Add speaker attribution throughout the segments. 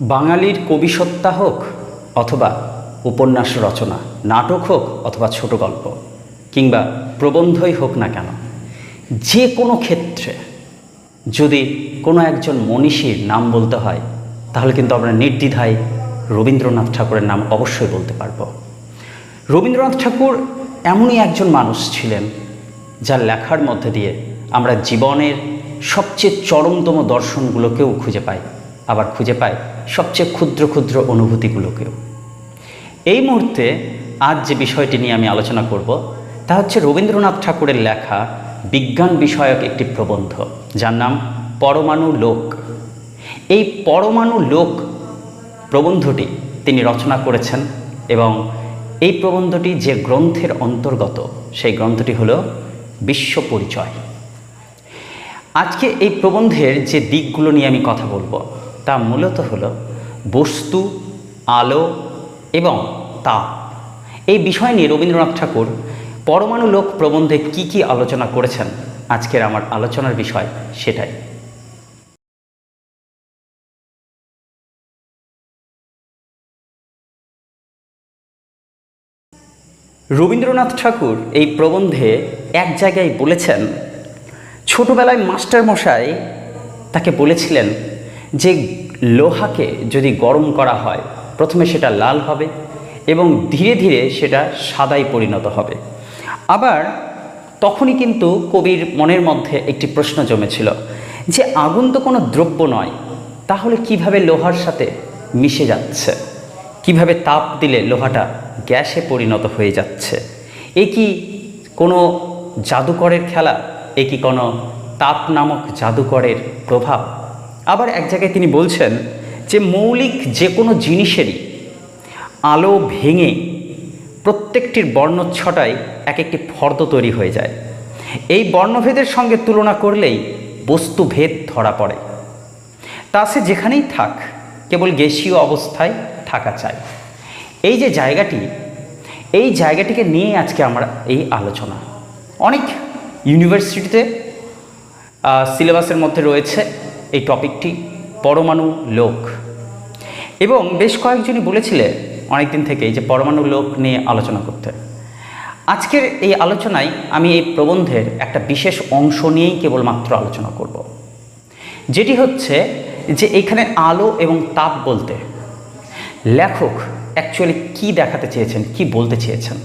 Speaker 1: বাঙালির কবিসত্তা হোক অথবা উপন্যাস রচনা, নাটক হোক অথবা ছোট গল্প, কিংবা প্রবন্ধই হোক না কেন, যে কোনো ক্ষেত্রে যদি কোনো একজন মনীষীর নাম বলতে হয়, তাহলে কিন্তু আমরা নির্দ্বিধায় রবীন্দ্রনাথ ঠাকুরের নাম অবশ্যই বলতে পারব। রবীন্দ্রনাথ ঠাকুর এমনই একজন মানুষ ছিলেন, যার লেখার মধ্যে দিয়ে আমরা জীবনের সবচেয়ে চরমতম দর্শনগুলোকেও খুঁজে পাই, আবার খুঁজে পাই সবচেয়ে ক্ষুদ্র ক্ষুদ্র অনুভূতিগুলোকেও। এই মুহূর্তে আজ যে বিষয়টি নিয়ে আমি আলোচনা করব, তা হচ্ছে রবীন্দ্রনাথ ঠাকুরের লেখা বিজ্ঞান বিষয়ক একটি প্রবন্ধ, যার নাম পরমাণু লোক। এই পরমাণু লোক প্রবন্ধটি তিনি রচনা করেছেন এবং এই প্রবন্ধটি যে গ্রন্থের অন্তর্গত, সেই গ্রন্থটি হল বিশ্ব পরিচয়। আজকে এই প্রবন্ধের যে দিকগুলো নিয়ে আমি কথা বলব তা মূলত হল বস্তু, আলো এবং তাপ। এই বিষয় নিয়ে রবীন্দ্রনাথ ঠাকুর পরমাণু লোক প্রবন্ধে কি কি আলোচনা করেছেন? আজকের আমার আলোচনার বিষয় সেটাই। রবীন্দ্রনাথ ঠাকুর এই প্রবন্ধে এক জায়গায় বলেছেন, ছোটবেলায় মাস্টার মশাই তাকে বলেছিলেন যে লোহাকে যদি গরম করা হয়, প্রথমে সেটা লাল হবে এবং ধীরে ধীরে সেটা সাদায় পরিণত হবে। আবার তখনই কিন্তু কবির মনের মধ্যে একটি প্রশ্ন জমেছিল যে, আগুন তো কোনো দ্রব্য নয়, তাহলে কীভাবে লোহার সাথে মিশে যাচ্ছে? কীভাবে তাপ দিলে লোহাটা গ্যাসে পরিণত হয়ে যাচ্ছে? এ কি কোনো জাদুকরের খেলা? এ কি কোনো তাপ নামক জাদুকরের প্রভাব? আবার এক জায়গায় তিনি বলছেন যে মৌলিক যে কোনো জিনিসেরই আলো ভেঙে প্রত্যেকটির বর্ণচ্ছটায় এক একটি ফর্দ তৈরি হয়ে যায়। এই বর্ণভেদের সঙ্গে তুলনা করলেই বস্তুভেদ ধরা পড়ে। তা সে যেখানেই থাক, কেবল গ্যাসীয় অবস্থায় থাকা চাই। এই যে জায়গাটি, এই জায়গাটিকে নিয়ে আজকে আমরা এই আলোচনা। অনেক ইউনিভার্সিটিতে সিলেবাসের মধ্যে রয়েছে। এই টপিকটি পরমাণু লোক। এবং বেশ কয়েকজনই বলেছিলে অনেকদিন থেকেই যে পরমাণু লোক নিয়ে আলোচনা করতে। আজকের এই আলোচনায় আমি এই প্রবন্ধের একটা বিশেষ অংশ নিয়েই কেবলমাত্র আলোচনা করব। যেটি হচ্ছে যে এখানে আলো এবং তাপ বলতে লেখক অ্যাকচুয়ালি কি দেখাতে চেয়েছেন, কি বলতে চেয়েছেন?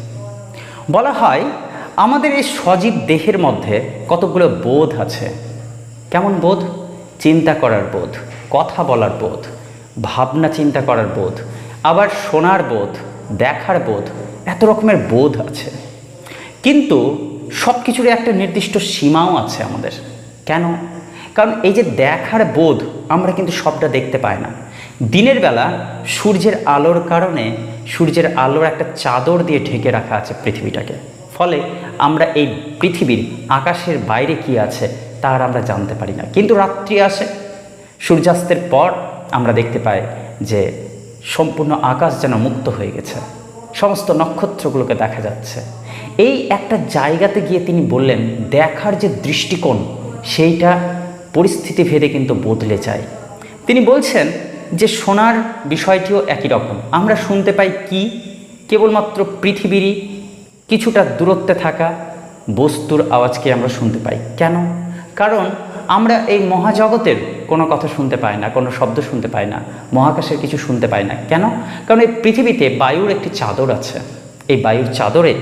Speaker 1: বলা হয় আমাদের এই সজীব দেহের মধ্যে কতগুলো বোধ আছে। কেমন বোধ? চিন্তা করার বোধ, কথা বলার বোধ, ভাবনা চিন্তা করার বোধ, আবার শোনার বোধ, দেখার বোধ, এত রকমের বোধ আছে। কিন্তু সব কিছুর একটা নির্দিষ্ট সীমাও আছে আমাদের। কেন? কারণ এই যে দেখার বোধ আমরা কিন্তু সবটা দেখতে পাই না। দিনের বেলা সূর্যের আলোর কারণে সূর্যের আলোর একটা চাদর দিয়ে ঢেকে রাখা আছে পৃথিবীটাকে। ফলে আমরা এই পৃথিবীর আকাশের বাইরে কি আছে তার আমরা জানতে পারি না। কিন্তু রাত্রি আসে, সূর্যাস্তের পর আমরা দেখতে পাই যে সম্পূর্ণ আকাশ যেন মুক্ত হয়ে গেছে। সমস্ত নক্ষত্রগুলোকে দেখা যাচ্ছে। এই একটা জায়গাতে গিয়ে তিনি বললেন, দেখার যে দৃষ্টিকোণ, সেইটা পরিস্থিতি ভেদে কিন্তু বদলে যায়। তিনি বলছেন যে শোনার বিষয়টিও একই রকম। আমরা শুনতে পাই কি? কেবলমাত্র পৃথিবীরই কিছুটা দূরত্বে থাকা বস্তুর আওয়াজকে আমরা শুনতে পাই। কেন? কারণ আমরা এই মহাজগতের কোনো কথা শুনতে পাই না, কোনো শব্দ শুনতে পাই না, মহাকাশের কিছু শুনতে পাই না। কেন? কারণ এই পৃথিবীতে বায়ুর একটি চাদর আছে। এই বায়ুর চাদরে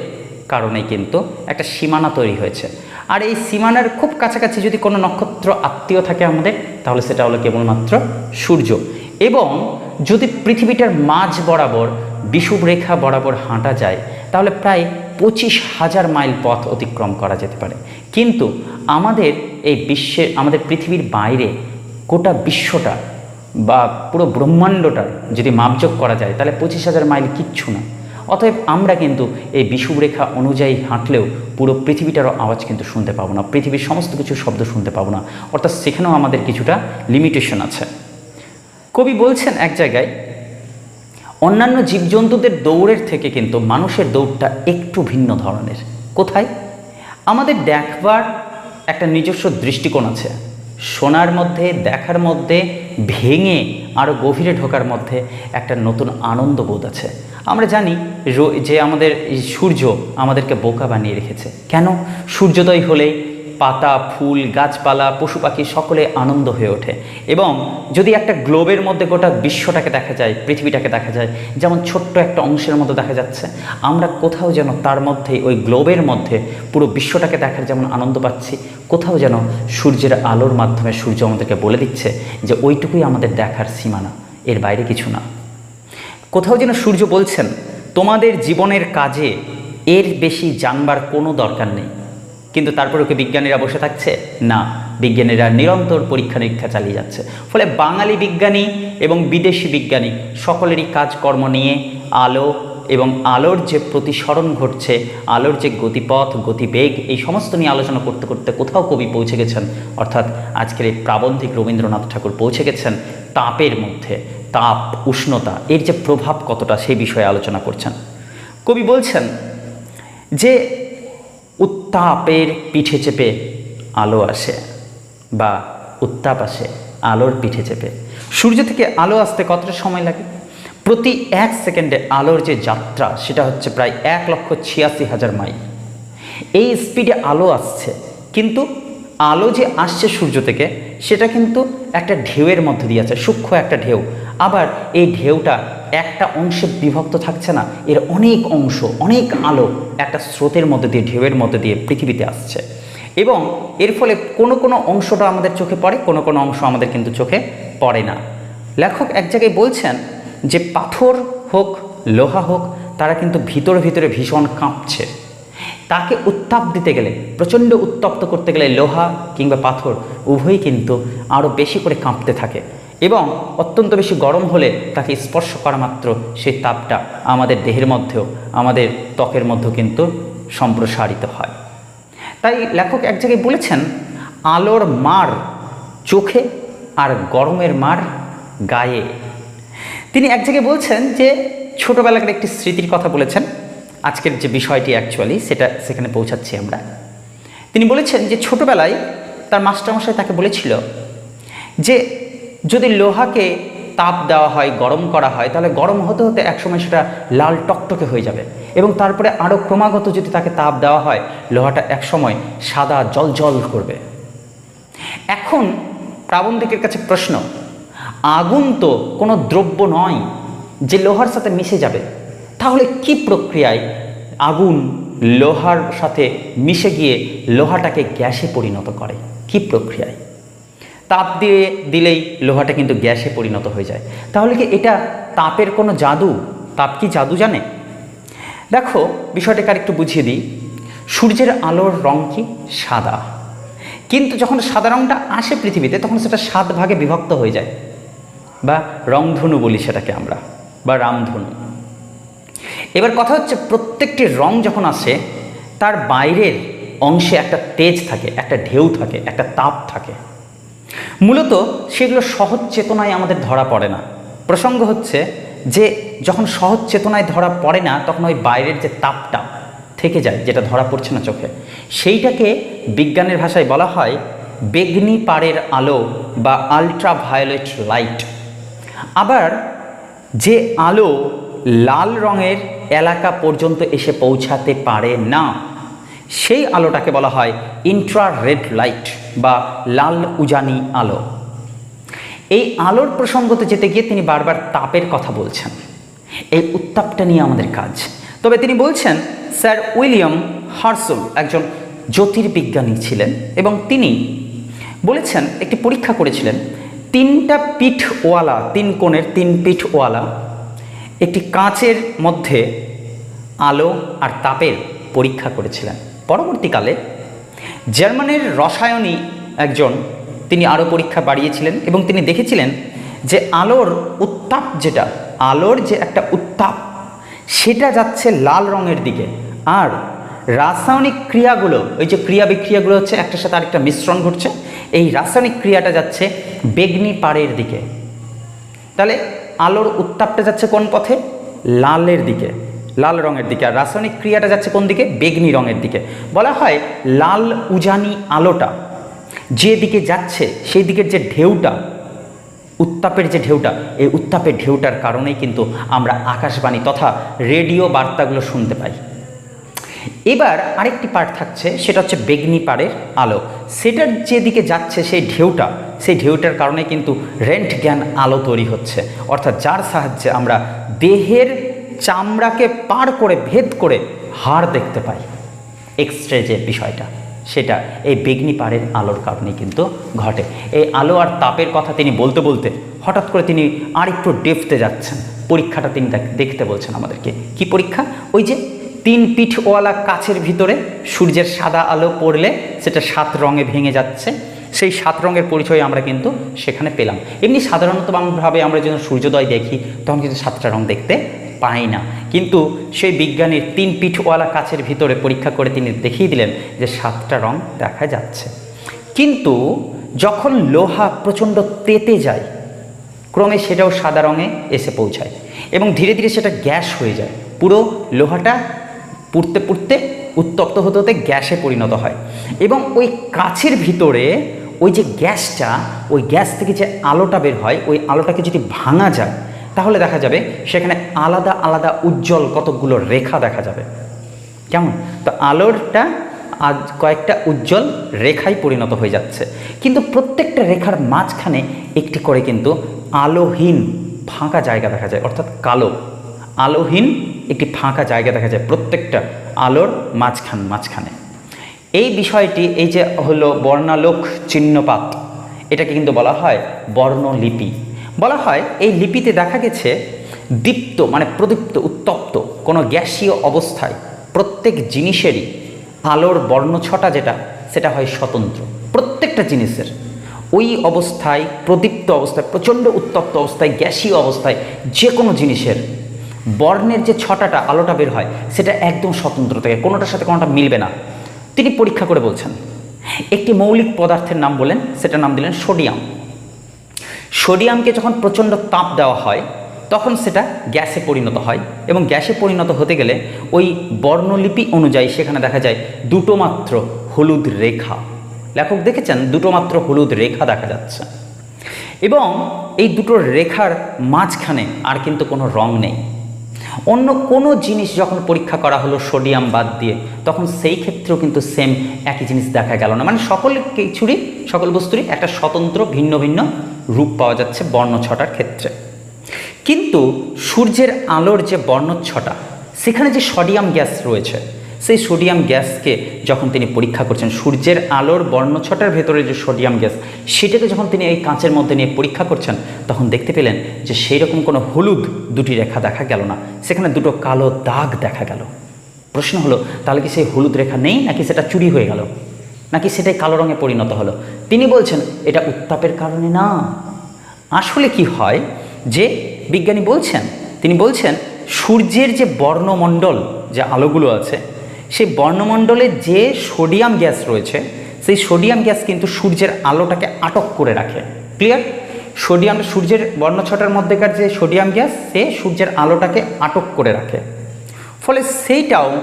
Speaker 1: কারণে কিন্তু একটা সীমানা তৈরি হয়েছে। আর এই সীমানার খুব কাছাকাছি যদি কোনো নক্ষত্র আত্মীয় থাকে আমাদের, তাহলে সেটা হলো কেবলমাত্র সূর্য। এবং যদি পৃথিবীটার মাঝ বরাবর বিষুব রেখা বরাবর হাঁটা যায় তাহলে প্রায় পঁচিশ হাজার মাইল পথ অতিক্রম করা যেতে পারে। কিন্তু আমাদের এই বিশ্বে, আমাদের পৃথিবীর বাইরে গোটা বিশ্বটা বা পুরো ব্রহ্মাণ্ডটার যদি মাপযোগ করা যায়, তাহলে পঁচিশ হাজার মাইল কিচ্ছু না। অতএব আমরা কিন্তু এই বিষুবরেখা অনুযায়ী হাঁটলেও পুরো পৃথিবীটারও আওয়াজ কিন্তু শুনতে পাবো না, পৃথিবীর সমস্ত কিছু শব্দ শুনতে পাবো না। অর্থাৎ সেখানেও আমাদের কিছুটা লিমিটেশন আছে। কবি বলছেন এক জায়গায় অন্যান্য জীবজন্তুদের দৌড়ের থেকে কিন্তু মানুষের দৌড়টা একটু ভিন্ন ধরনের। কোথায়? আমাদের দেখবার একটা নিজস্ব দৃষ্টিকোণ আছে। শোনার মধ্যে, দেখার মধ্যে, ভেঙে আরও গভীরে ঢোকার মধ্যে একটা নতুন আনন্দ বোধ আছে। আমরা জানি যে আমাদের সূর্য আমাদেরকে বোকা বানিয়ে রেখেছে। কেন? সূর্যোদয় হলেই পাতা, ফুল, গাছপালা, পশু পাখি সকলে আনন্দ হয়ে ওঠে। এবং যদি একটা গ্লোবের মধ্যে গোটা বিশ্বটাকে দেখা যায়, পৃথিবীটাকে দেখা যায়, যেমন ছোট্ট একটা অংশের মতো দেখা যাচ্ছে, আমরা কোথাও যেন তার মধ্যে, ওই গ্লোবের মধ্যে পুরো বিশ্বটাকে দেখার যেমন আনন্দ পাচ্ছি, কোথাও যেন সূর্যের আলোর মাধ্যমে সূর্য আমাদেরকে বলে দিচ্ছে যে ওইটুকুই আমাদের দেখার সীমানা, এর বাইরে কিছু না। কোথাও যেন সূর্য বলছেন, তোমাদের জীবনের কাজে এর বেশি জানবার কোনো দরকার নেই। কিন্তু তারপরে ওকে বিজ্ঞানীরা বসে থাকছে? না, বিজ্ঞানীরা নিরন্তর পরীক্ষা নিরীক্ষা চালিয়ে যাচ্ছে। ফলে বাঙালি বিজ্ঞানী এবং বিদেশি বিজ্ঞানী সকলেরই কাজকর্ম নিয়ে আলো এবং আলোর যে প্রতিসরণ ঘটছে, আলোর যে গতিপথ, গতিবেগ, এই সমস্ত নিয়ে আলোচনা করতে করতে কোথাও কবি পৌঁছে গেছেন? অর্থাৎ আজকের এই প্রাবন্ধিক রবীন্দ্রনাথ ঠাকুর পৌঁছে গেছেন তাপের মধ্যে। তাপ, উষ্ণতা, এর যে প্রভাব কতটা সেই বিষয়ে আলোচনা করছেন। কবি বলছেন যে উত্তাপের পিঠে চেপে আলো আসে বা উত্তাপ আসে, আলোর পিঠে চেপে। সূর্য থেকে আলো আসতে কতটা সময় লাগে? প্রতি এক সেকেন্ডে আলোর যে যাত্রা, সেটা হচ্ছে প্রায় এক লক্ষ ছিয়াশি হাজার মাইল। এই স্পিডে আলো আসছে, কিন্তু আলো যে আসছে সূর্য থেকে, সেটা কিন্তু একটা ঢেউয়ের মধ্যে দিয়ে আছে, সূক্ষ্ম একটা ঢেউ। আবার এই ঢেউটা একটা অংশে বিভক্ত থাকছে না, এর অনেক অংশ, অনেক আলো একটা স্রোতের মধ্যে দিয়ে, ঢেউয়ের মধ্যে দিয়ে পৃথিবীতে আসছে। এবং এর ফলে কোনো কোনো অংশটা আমাদের চোখে পড়ে, কোনো কোনো অংশ আমাদের কিন্তু চোখে পড়ে না। লেখক এক জায়গায় বলছেন যে পাথর হোক, লোহা হোক, তারা কিন্তু ভিতরে ভিতরে ভীষণ কাঁপছে। তাকে উত্তাপ দিতে গেলে, প্রচণ্ড উত্তপ্ত করতে গেলে লোহা কিংবা পাথর উভয়ই কিন্তু আরও বেশি করে কাঁপতে থাকে। এবং অত্যন্ত বেশি গরম হলে তাকে স্পর্শ করা মাত্র সেই তাপটা আমাদের দেহের মধ্যেও, আমাদের ত্বকের মধ্যেও কিন্তু সম্প্রসারিত হয়। তাই লেখক এক জায়গায় বলেছেন, আলোর মার চোখে আর গরমের মার গায়ে। তিনি এক জায়গায় বলছেন যে, ছোটোবেলাকার একটি স্মৃতির কথা বলেছেন। আজকের যে বিষয়টি অ্যাকচুয়ালি সেটা সেখানে পৌঁছাচ্ছি আমরা। তিনি বলেছেন যে, ছোটোবেলায় তার মাস্টারমশাই তাকে বলেছিল যে যদি লোহাকে তাপ দেওয়া হয়, গরম করা হয়, তাহলে গরম হতে হতে একসময় সেটা লাল টকটকে হয়ে যাবে। এবং তারপরে আরও ক্রমাগত যদি তাকে তাপ দেওয়া হয়, লোহাটা একসময় সাদা জল জল করবে। এখন প্রাবন্ধিকের কাছে প্রশ্ন, আগুন তো কোনো দ্রব্য নয় যে লোহার সাথে মিশে যাবে। তাহলে কি প্রক্রিয়ায় আগুন লোহার সাথে মিশে গিয়ে লোহাটাকে গ্যাসে পরিণত করে? কি প্রক্রিয়ায়? তাপ দিয়ে দিলেই লোহাটা কিন্তু গ্যাসে পরিণত হয়ে যায়। তাহলে কি এটা তাপের কোনো জাদু? তাপ কি জাদু জানে? দেখো, বিষয়টাকে আর একটু বুঝিয়ে দিই। সূর্যের আলোর রং কি? সাদা। কিন্তু যখন সাদা রংটা আসে পৃথিবীতে, তখন সেটা সাত ভাগে বিভক্ত হয়ে যায়। বা রংধনু বলি সেটাকে আমরা, বা রামধনু। এবার কথা হচ্ছে, প্রত্যেকটি রং যখন আসে, তার বাইরের অংশে একটা তেজ থাকে, একটা ঢেউ থাকে, একটা তাপ থাকে। মূলত সেগুলো সহজ চেতনায় আমাদের ধরা পড়ে না। প্রসঙ্গ হচ্ছে যে যখন সহজ চেতনায় ধরা পড়ে না, তখন ওই বাইরের যে তাপটা থেকে যায়, যেটা ধরা পড়ছে না চোখে, সেইটাকে বিজ্ঞানের ভাষায় বলা হয় বেগনি পাড়ের আলো বা আলট্রা ভায়োলেট লাইট আবার যে আলো লাল রঙের এলাকা পর্যন্ত এসে পৌঁছাতে পারে না সেই আলোটাকে বলা হয় ইন্ট্রা রেড লাইট বা লাল উজানি আলো। এই আলোর প্রসঙ্গতে যেতে গিয়ে তিনি বারবার তাপের কথা বলছেন। এই উত্তাপটা নিয়ে আমাদের কাজ। তবে তিনি বলছেন, স্যার উইলিয়াম হার্সল একজন জ্যোতির্বিজ্ঞানী ছিলেন এবং তিনি বলেছেন, একটি পরীক্ষা করেছিলেন, তিনটা পিঠওয়ালা, তিন কোণের তিন পিঠওয়ালা, একটি কাঁচের মধ্যে আলো আর তাপের পরীক্ষা করেছিলেন। পরবর্তীকালে জার্মানির রসায়নী একজন তিনি আরও পরীক্ষা বাড়িয়েছিলেন এবং তিনি দেখেছিলেন যে আলোর উত্তাপ যেটা, আলোর যে একটা উত্তাপ, সেটা যাচ্ছে লাল রঙের দিকে। আর রাসায়নিক ক্রিয়াগুলো, ওই যে ক্রিয়া বিক্রিয়াগুলো হচ্ছে একটার সাথে আরেকটা মিশ্রণ ঘটছে, এই রাসায়নিক ক্রিয়াটা যাচ্ছে বেগনি পাড়ের দিকে। তাহলে আলোর উত্তাপটা যাচ্ছে কোন পথে? লালের দিকে। লাল রঙের দিকে। আর রাসায়নিক ক্রিয়াটা যাচ্ছে কোন দিকে? বেগনি রঙের দিকে। বলা হয় লাল উজানি আলোটা যে দিকে যাচ্ছে, সেই দিকের যে ঢেউটা, উত্তাপের যে ঢেউটা, এই উত্তাপের ঢেউটার কারণেই কিন্তু আমরা আকাশবাণী তথা রেডিও বার্তাগুলো শুনতে পাই। এবার আরেকটি পার্ট থাকছে, সেটা হচ্ছে বেগনি পাড়ের আলো। সেটার যেদিকে যাচ্ছে সেই ঢেউটা, সেই ঢেউটার কারণে কিন্তু রেন্ট জ্ঞান আলো তৈরি হচ্ছে। অর্থাৎ যার সাহায্যে আমরা দেহের চামড়াকে পার করে ভেদ করে হাড় দেখতে পাই। এক্সরে যে বিষয়টা, সেটা এই বেগনি পাড়ের আলোর কারণে কিন্তু ঘটে। এই আলো আর তাপের কথা তিনি বলতে বলতে হঠাৎ করে তিনি আরেকটু ডেফতে যাচ্ছেন। পরীক্ষাটা তিনি দেখ- দেখতে বলছেন আমাদেরকে। কি পরীক্ষা? ওই যে তিন পিঠওয়ালা কাছের ভিতরে সূর্যের সাদা আলো পড়লে সেটা সাত রঙে ভেঙে যাচ্ছে। সেই সাত রঙের পরিচয় আমরা কিন্তু সেখানে পেলাম। এমনি সাধারণতভাবে আমরা যখন সূর্যোদয় দেখি, তখন কিন্তু সাতটা রং দেখতে পাই না। কিন্তু সেই বিজ্ঞানীর তিন পিঠওয়ালা কাছের ভিতরে পরীক্ষা করে তিনি দেখিয়ে দিলেন যে সাতটা রং দেখা যাচ্ছে। কিন্তু যখন লোহা প্রচণ্ড তেতে যায়, ক্রমে সেটাও সাদা রঙে এসে পৌঁছায় এবং ধীরে ধীরে সেটা গ্যাস হয়ে যায়। পুরো লোহাটা পুড়তে পুড়তে উত্তপ্ত হতে হতে গ্যাসে পরিণত হয় এবং ওই কাছের ভিতরে ওই যে গ্যাসটা, ওই গ্যাস থেকে যে আলোটা বের হয়, ওই আলোটাকে যদি ভাঙা যায় তাহলে দেখা যাবে সেখানে আলাদা আলাদা উজ্জ্বল কতকগুলো রেখা দেখা যাবে। কেমন? তো আলোরটা আজ কয়েকটা উজ্জ্বল রেখায় পরিণত হয়ে যাচ্ছে। কিন্তু প্রত্যেকটা রেখার মাঝখানে একটি করে কিন্তু আলোহীন ফাঁকা জায়গা দেখা যায়, অর্থাৎ কালো। আলোহীন একটি ফাঁকা জায়গা দেখা যায় প্রত্যেকটা আলোর মাঝখান, মাঝখানে। এই বিষয়টি, এই যে হলো বর্ণালোক চিহ্নপাত, এটাকে কিন্তু বলা হয় বর্ণলিপি। বলা হয় এই লিপিতে দেখা গেছে দীপ্ত মানে প্রদীপ্ত, উত্তপ্ত, কোনো গ্যাসীয় অবস্থায় প্রত্যেক জিনিসেরই আলোর বর্ণছটা যেটা, সেটা হয় স্বতন্ত্র। প্রত্যেকটা জিনিসের ওই অবস্থায়, প্রদীপ্ত অবস্থায়, প্রচণ্ড উত্তপ্ত অবস্থায়, গ্যাসীয় অবস্থায় যে কোনো জিনিসের বর্ণের যে ছটাটা আলোটা বের হয়, সেটা একদম স্বতন্ত্র থেকে, কোনোটার সাথে কোনোটা মিলবে না। তিনি পরীক্ষা করে বলছেন, একটি মৌলিক পদার্থের নাম বলেন, সেটার নাম দিলেন সোডিয়াম। সোডিয়ামকে যখন প্রচণ্ড তাপ দেওয়া হয়, তখন সেটা গ্যাসে পরিণত হয় এবং গ্যাসে পরিণত হতে গেলে ওই বর্ণলিপি অনুযায়ী সেখানে দেখা যায় দুটো মাত্র হলুদ রেখা। লেখক দেখেছেন দুটো মাত্র হলুদ রেখা দেখা যাচ্ছে। এবং এই দুটো রেখার মাঝখানে আর কিন্তু কোনো রং নেই। অন্য কোনো জিনিস যখন পরীক্ষা করা হলো সোডিয়াম বাদ দিয়ে, তখন সেই ক্ষেত্রেও কিন্তু সেম একই জিনিস দেখা গেল না। মানে সকল কিছুরই, সকল বস্তুরই একটা স্বতন্ত্র, ভিন্ন ভিন্ন রূপ পাওয়া যাচ্ছে বর্ণছটার ক্ষেত্রে। কিন্তু সূর্যের আলোর যে বর্ণচ্ছটা সেখানে যে সোডিয়াম গ্যাস রয়েছে সেই সোডিয়াম গ্যাসকে যখন তিনি পরীক্ষা করছেন, সূর্যের আলোর বর্ণছটার ভেতরে যে সোডিয়াম গ্যাস, সেটাকে যখন তিনি এই কাঁচের মধ্যে নিয়ে পরীক্ষা করছেন, তখন দেখতে পেলেন যে সেই রকম কোনো হলুদ দুটি রেখা দেখা গেল না। সেখানে দুটো কালো দাগ দেখা গেল। প্রশ্ন হলো, তাহলে কি সেই হলুদ রেখা নেই, নাকি সেটা চুরি হয়ে গেল? নাকি সেটাই কালো রঙে পরিণত হলো? তিনি বলছেন, এটা উত্তাপের কারণে না। আসলে কি হয় যে বিজ্ঞানী বলছেন, তিনি বলছেন, সূর্যের যে বর্ণমণ্ডল, যে আলোগুলো আছে সেই বর্ণমণ্ডলে যে সোডিয়াম গ্যাস রয়েছে, সেই সোডিয়াম গ্যাস কিন্তু সূর্যের আলোটাকে আটক করে রাখে। ক্লিয়ার সোডিয়াম, সূর্যের বর্ণছটার মধ্যেকার যে সোডিয়াম গ্যাস, সে সূর্যের আলোটাকে আটক করে রাখে। ফলে সেইটাও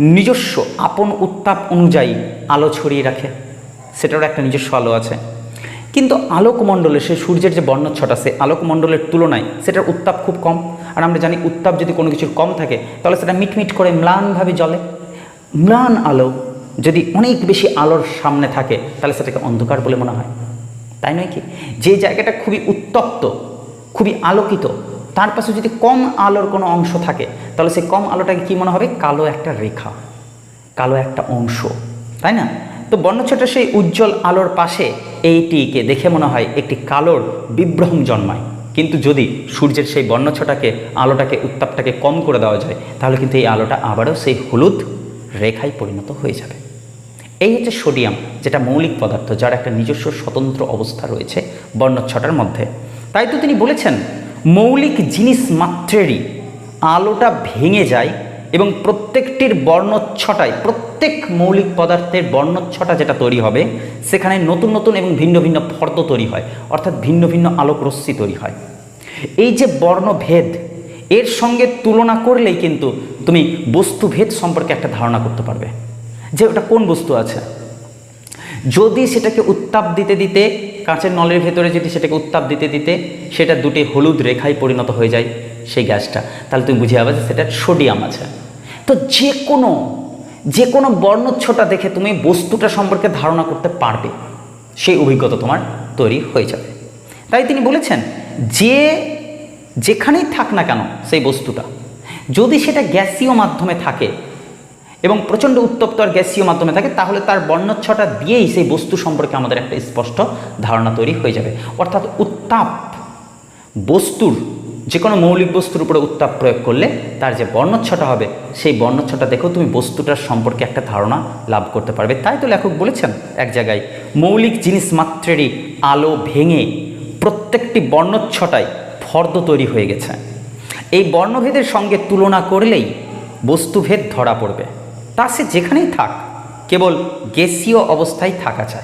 Speaker 1: নিজস্ব আপন উত্তাপ অনুযায়ী আলো ছড়িয়ে রাখে। সেটারও একটা নিজস্ব আলো আছে। কিন্তু আলোকমণ্ডলে সে সূর্যের যে বর্ণচ্ছটা সে আলোকমণ্ডলের তুলনায় সেটার উত্তাপ খুব কম। আর আমরা জানি উত্তাপ যদি কোনো কিছুর কম থাকে, তাহলে সেটা মিটমিট করে ম্লানভাবে জ্বলে। ম্লান আলো যদি অনেক বেশি আলোর সামনে থাকে, তাহলে সেটাকে অন্ধকার বলে মনে হয়। তাই নয় কি? যে জায়গাটা খুবই উত্তপ্ত, খুবই আলোকিত, তার পাশে যদি কম আলোর কোনো অংশ থাকে, তাহলে সেই কম আলোটাকে কী মনে হবে? কালো একটা রেখা, কালো একটা অংশ। তাই না? তো বর্ণচ্ছটা সেই উজ্জ্বল আলোর পাশে এইটিকে দেখে মনে হয় একটি কালোর বিভ্রম জন্মায়। কিন্তু যদি সূর্যের সেই বর্ণচ্ছটাকে আলোটাকে, উত্তাপটাকে কম করে দেওয়া যায়, তাহলে কিন্তু এই আলোটা আবারও সেই হলুদ রেখায় পরিণত হয়ে যাবে। এই হচ্ছে সোডিয়াম, যেটা মৌলিক পদার্থ, যার একটা নিজস্ব স্বতন্ত্র অবস্থা রয়েছে বর্ণচ্ছটার মধ্যে। তাই তো তিনি বলেছেন, মৌলিক জিনিস মাত্রেরই আলোটা ভেঙে যায় এবং প্রত্যেকটির বর্ণচ্ছটায়, প্রত্যেক মৌলিক পদার্থের বর্ণচ্ছটা যেটা তৈরি হবে, সেখানে নতুন নতুন এবং ভিন্ন ভিন্ন ফর্দ তৈরি হয়, অর্থাৎ ভিন্ন ভিন্ন আলোক রশ্মি তৈরি হয়। এই যে বর্ণভেদ এর সঙ্গে তুলনা করলেই কিন্তু তুমি বস্তুভেদ সম্পর্কে একটা ধারণা করতে পারবে। যে ওটা কোন বস্তু আছে? যদি সেটাকে উত্তাপ দিতে দিতে, কাঁচের নলের ভেতরে যদি সেটাকে উত্তাপ দিতে দিতে সেটা দুটি হলুদ রেখায় পরিণত হয়ে যায় সেই গ্যাসটা, তাহলে তুমি বুঝে যাবে যে সেটা সোডিয়াম আছে। তো যে কোনো যে কোনো বর্ণচ্ছটা দেখে তুমি বস্তুটা সম্পর্কে ধারণা করতে পারবে। সেই অভিজ্ঞতা তোমার তৈরি হয়ে যাবে। তাই তিনি বলেছেন, যে যেখানেই থাক না কেন সেই বস্তুটা। যদি সেটা গ্যাসীয় মাধ্যমে থাকে এবং প্রচণ্ড উত্তপ্ত আর গ্যাসীয় মাধ্যমে থাকে, তাহলে তার বর্ণচ্ছটা দিয়েই সেই বস্তু সম্পর্কে আমাদের একটা স্পষ্ট ধারণা তৈরি হয়ে যাবে। অর্থাৎ উত্তাপ, বস্তুর যে কোনো মৌলিক বস্তুর উপরে উত্তাপ প্রয়োগ করলে তার যে বর্ণচ্ছটা হবে, সেই বর্ণচ্ছটা দেখেও তুমি বস্তুটার সম্পর্কে একটা ধারণা লাভ করতে পারবে। তাই তো লেখক বলেছেন এক জায়গায়, মৌলিক জিনিস মাত্রেরই আলো ভেঙে প্রত্যেকটি বর্ণচ্ছটায় ফর্দ তৈরি হয়ে গেছে। এই বর্ণভেদের সঙ্গে তুলনা করলেই বস্তুভেদ ধরা পড়বে। তা সে যেখানেই থাক, কেবল গেসীয় অবস্থায় থাকা চাই।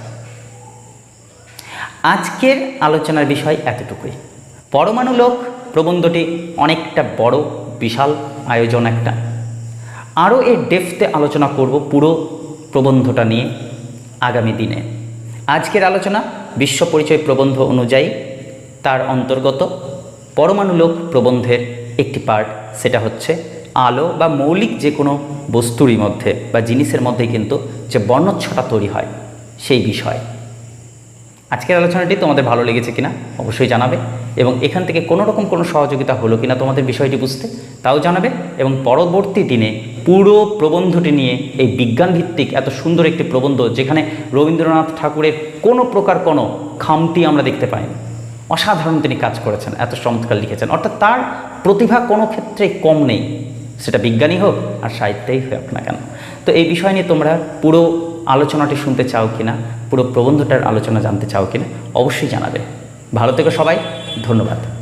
Speaker 1: আজকের আলোচনার বিষয় এতটুকুই। পরমাণু লোক প্রবন্ধটি অনেকটা বড়, বিশাল আয়োজন একটা। আরও এর ডেফতে আলোচনা করব পুরো প্রবন্ধটা নিয়ে আগামী দিনে। আজকের আলোচনা বিশ্ব পরিচয় প্রবন্ধ অনুযায়ী, তার অন্তর্গত পরমাণু লোক প্রবন্ধের একটি পার্ট সেটা হচ্ছে আলো বা মৌলিক যে কোনো বস্তুরই মধ্যে বা জিনিসের মধ্যে কিন্তু যে বর্ণচ্ছটা তৈরি হয়, সেই বিষয়। আজকের আলোচনাটি তোমাদের ভালো লেগেছে কিনা অবশ্যই জানাবে এবং এখান থেকে কোনো রকম কোনো সহযোগিতা হলো কিনা তোমাদের বিষয়টি বুঝতে তাও জানাবে এবং পরবর্তী দিনে পুরো প্রবন্ধটি নিয়ে এই বিজ্ঞান ভিত্তিক এত সুন্দর একটি প্রবন্ধ যেখানে রবীন্দ্রনাথ ঠাকুরের কোনো প্রকার কোনো খামতি আমরা দেখতে পাইনি। অসাধারণ তিনি কাজ করেছেন, এত চমৎকার লিখেছেন। অর্থাৎ তার প্রতিভা কোনো ক্ষেত্রে কম নেই। সেটা বিজ্ঞানী হোক আর সাহিত্যেই হোক না কেন। তো এই বিষয় নিয়ে তোমরা পুরো আলোচনাটি শুনতে চাও কিনা, পুরো প্রবন্ধটার আলোচনা জানতে চাও কি না অবশ্যই জানাবে। ভালো থেকে সবাই, ধন্যবাদ।